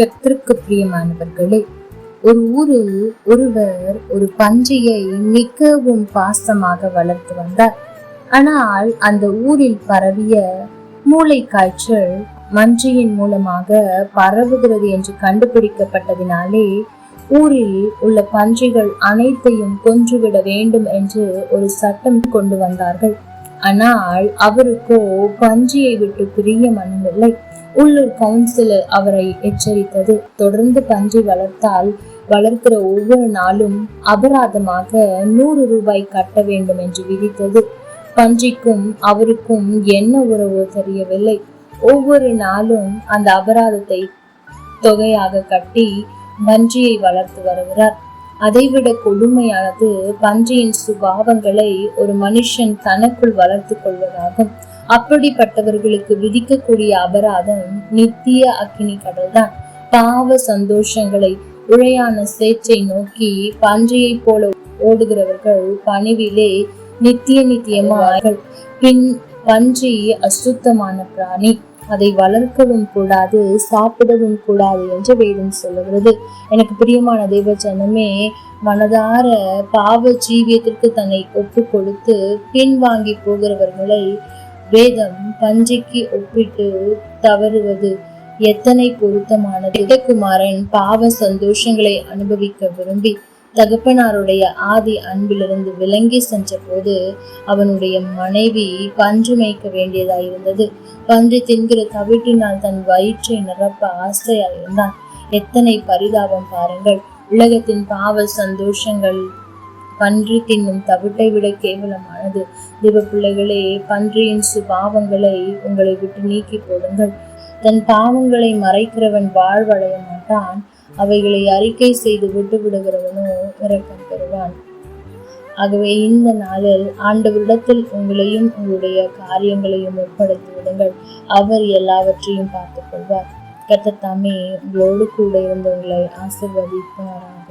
கத்திற்கு பிரியமானவர்களே ஒரு ஊரில் ஒருவர் ஒரு பன்றியை மிகவும் பாசமாக வளர்த்து வந்தார். ஆனால் அந்த ஊரில் பரவிய மூளை காய்ச்சல் மன்றியின் மூலமாக பரவுகிறது என்று கண்டுபிடிக்கப்பட்டதினாலே ஊரில் உள்ள பன்றிகள் அனைத்தையும் கொன்றுவிட வேண்டும் என்று ஒரு சட்டம் கொண்டு வந்தார்கள். ஆனால் அவருக்கோ பன்றியை விட்டு பிரிய மனமில்லை. உள்ளூர் கவுன்சிலர் அவரை எச்சரித்தது. தொடர்ந்து பன்றி வளர்த்தால் வளர்க்கிற ஒவ்வொரு நாளும் அபராதமாக நூறு ரூபாய் கட்ட வேண்டும் என்று விதித்தது. பன்றிக்கும் அவருக்கும் என்ன உறவோ தெரியவில்லை. ஒவ்வொரு நாளும் அந்த அபராதத்தை தொகையாக கட்டி பன்றியை வளர்த்து வருகிறார். அதைவிட கொடுமையானது பன்றியின் சுபாவங்களை ஒரு மனுஷன் தனக்குள் வளர்த்து கொள்வதாகும். அப்படிப்பட்டவர்களுக்கு விதிக்கக்கூடிய அபராதம் நித்திய அக்கினி கடல்தான். பாவ சந்தோஷங்களை உழையான சேச்சை நோக்கி பன்றியை போல ஓடுகிறவர்கள் பணிவிலே நித்திய நித்தியமாக பின் பன்றி அசுத்தமான பிராணி. அதை வளர்க்கவும் கூடாது சாப்பிடவும் கூடாது என்று வேதம் சொல்லுகிறது. எனக்கு பிரியமான தெய்வ மனதார பாவ ஜீவியத்திற்கு தன்னை ஒப்பு கொடுத்து பின்வாங்கி போகிறவர்களை வேதம் பஞ்சைக்கு ஒப்பிட்டு தவறுவது எத்தனை பொருத்தமானது? குமாரன் பாவ சந்தோஷங்களை அனுபவிக்க விரும்பி தகப்பனாருடைய ஆதி அன்பிலிருந்து விலங்கி சென்ற போது அவனுடைய மனைவி பன்று மேய்க்க வேண்டியதாயிருந்தது. பன்றி தின்கிற தவிட்டினால் தன் வயிற்றை நிரப்ப ஆசையாயிருந்தான். எத்தனை பரிதாபம் பாருங்கள். உலகத்தின் பாவ சந்தோஷங்கள் பன்றி தின்னும் தவிட்டை விட கேவலமானது. திவ பிள்ளைகளே பன்றியின் சுபாவங்களை உங்களை விட்டு நீக்கி போடுங்கள். தன் பாவங்களை மறைக்கிறவன் வாழ்வடைய மாட்டான். அவைகளை அறிக்கை செய்து விட்டு விடுகிறவனோ இரக்கம் பெறுவான். ஆகவே இந்த நாளில் ஆண்டவரிடத்தில் உங்களையும் உங்களுடைய காரியங்களையும் ஒப்படைத்து விடுங்கள். அவர் எல்லாவற்றையும் பார்த்துக் கொள்வார். கத்தத்தாமே உங்களோடு கூட இருந்தவங்களை ஆசிர்வதிப்பாராக.